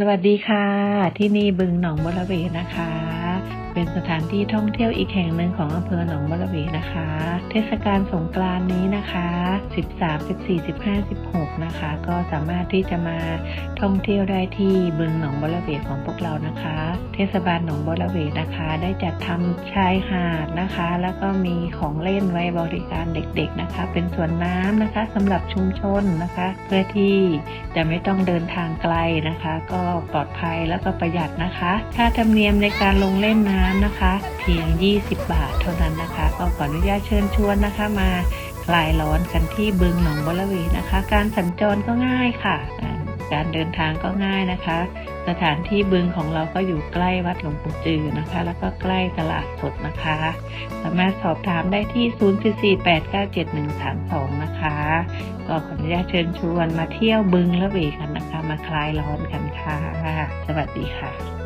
สวัสดีค่ะ ที่นี่บึงหนองบัวระเวนะคะ เป็นสถานที่ท่องเที่ยวอีกแห่งหนึ่งของอำเภอหนองบัวระเวนะคะ เทศกาลสงกรานต์นี้นะคะ 13 14 15 16 นะคะ ก็สามารถที่จะมาท่องเที่ยวได้ที่บึงหนองบัวระเวของพวกเรานะคะ เทศบาลหนองบัวระเวนะคะ ได้จัดทำชายหาดนะคะ แล้วก็มีของเล่นไว้บริการเด็กๆนะคะ เป็นสวนน้ำนะคะสำหรับชุมชนนะคะ เพื่อที่จะไม่ต้องเดินทางไกลนะคะ ก็ปลอดภัยแล้วก็ประหยัดนะคะ ค่าธรรมเนียมในการลงเล่นน้ำนะคะ เพียง 20 บาทเท่านั้นนะคะ ก็ขออนุญาตเชิญชวนนะคะ มาคลายร้อนกันที่บึงหนองบัวระเวนะคะ การสัญจรก็ง่ายค่ะ การเดินทางก็ง่ายนะคะ สถานที่บึงของเราก็อยู่ใกล้วัดหลวงปู่จือนะคะ แล้วก็ใกล้ตลาดสดนะคะ สามารถสอบถามได้ที่ 044897132 นะคะ ก็ขออนุญาตเชิญชวนมาเที่ยวบึงละเวกันนะคะ มาคลายร้อนกันค่ะ สวัสดีค่ะ